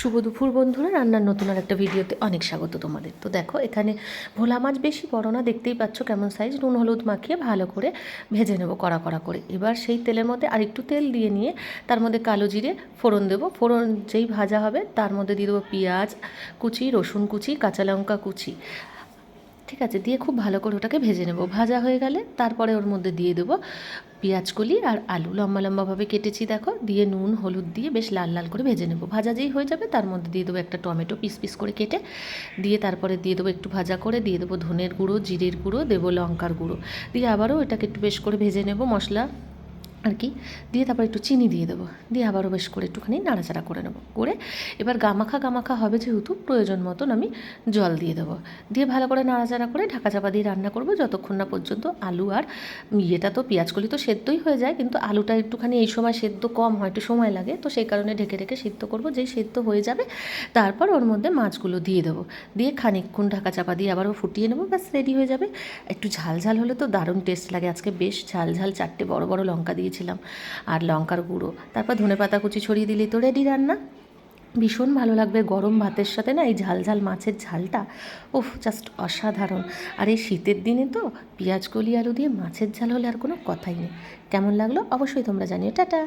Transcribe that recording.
শুভ দুপুর বন্ধুরা, রান্নার নতুন আর একটা ভিডিওতে অনেক স্বাগত তোমাদের। তো দেখো, এখানে ভোলা মাছ বেশি বড় না, দেখতেই পাচ্ছ কেমন সাইজ নুন, হলুদ মাখিয়ে ভালো করে ভেজে নেব কড়া কড়া করে। এবার সেই তেলের মধ্যে আর একটু তেল দিয়ে নিয়ে তার মধ্যে কালো জিরে ফোড়ন দেবো। ফোড়ন যেই ভাজা হবে, তার মধ্যে দিয়ে দেবো পেঁয়াজ কুচি, রসুন কুচি, কাঁচা লঙ্কা কুচি। ঠিক আছে, দিয়ে খুব ভালো করে ওটাকে ভেজে নেব। ভাজা হয়ে গেলে তারপরে ওর মধ্যে দিয়ে দেবো পেঁয়াজ কলি আর আলু। লম্বা লম্বাভাবে কেটেছি, দেখো। দিয়ে নুন, হলুদ দিয়ে বেশ লাল লাল করে ভেজে নেব। ভাজা যেই হয়ে যাবে তার মধ্যে দিয়ে দেবো একটা টমেটো পিস পিস করে কেটে। দিয়ে তারপরে দিয়ে দেবো একটু ভাজা করে, দিয়ে দেবো ধনের গুঁড়ো, জিরের গুঁড়ো, দেবো লঙ্কার গুঁড়ো। দিয়ে আবারও এটাকে একটু বেশ করে ভেজে নেব মশলা। আর কি? দিয়ে তারপর একটু চিনি দিয়ে দেবো। দিয়ে আবারও বেশ করে একটুখানি নাড়াচাড়া করে নেব। করে এবার গামাখা গামাখা হবে যেহেতু, প্রয়োজন মতন আমি জল দিয়ে দেবো। দিয়ে ভালো করে নাড়াচাড়া করে ঢাকা চাপা দিয়ে রান্না করব। যতক্ষণ না পর্যন্ত আলু আর ইয়েটা তো পেঁয়াজকলি তো সেদ্ধই হয়ে যায়, কিন্তু আলুটা একটুখানি এই সময় সেদ্ধ কম হয়, একটু সময় লাগে, তো সেই কারণে ঢেকে ঢেকে সিদ্ধ করব। যেই সেদ্ধ হয়ে যাবে, তারপর ওর মধ্যে মাছগুলো দিয়ে দেবো। দিয়ে খানিকক্ষণ ঢাকা চাপা দিয়ে আবারও ফুটিয়ে নেব, ব্যাস রেডি হয়ে যাবে। একটু ঝাল ঝাল হলে তো দারুণ টেস্ট লাগে। আজকে বেশ ঝাল ঝাল চারটে বড় বড় লঙ্কা দিয়েছিলাম। আর লঙ্কার গুঁড়ো। তারপর ধনে পাতা কুচি ছড়িয়ে দিলেই তো রেডি রান্না। ভীষণ ভালো লাগবে গরম ভাতের সাথে না, এই ঝাল ঝাল মাছের ঝালটা। ওফ জাস্ট অসাধারণ। আর এই শীতের দিনে তো পেঁয়াজ কলি, আলু দিয়ে মাছের ঝাল হলে আর কোনো কথাই নেই। কেমন লাগল? অবশ্যই তোমরা জানিও। টাটা!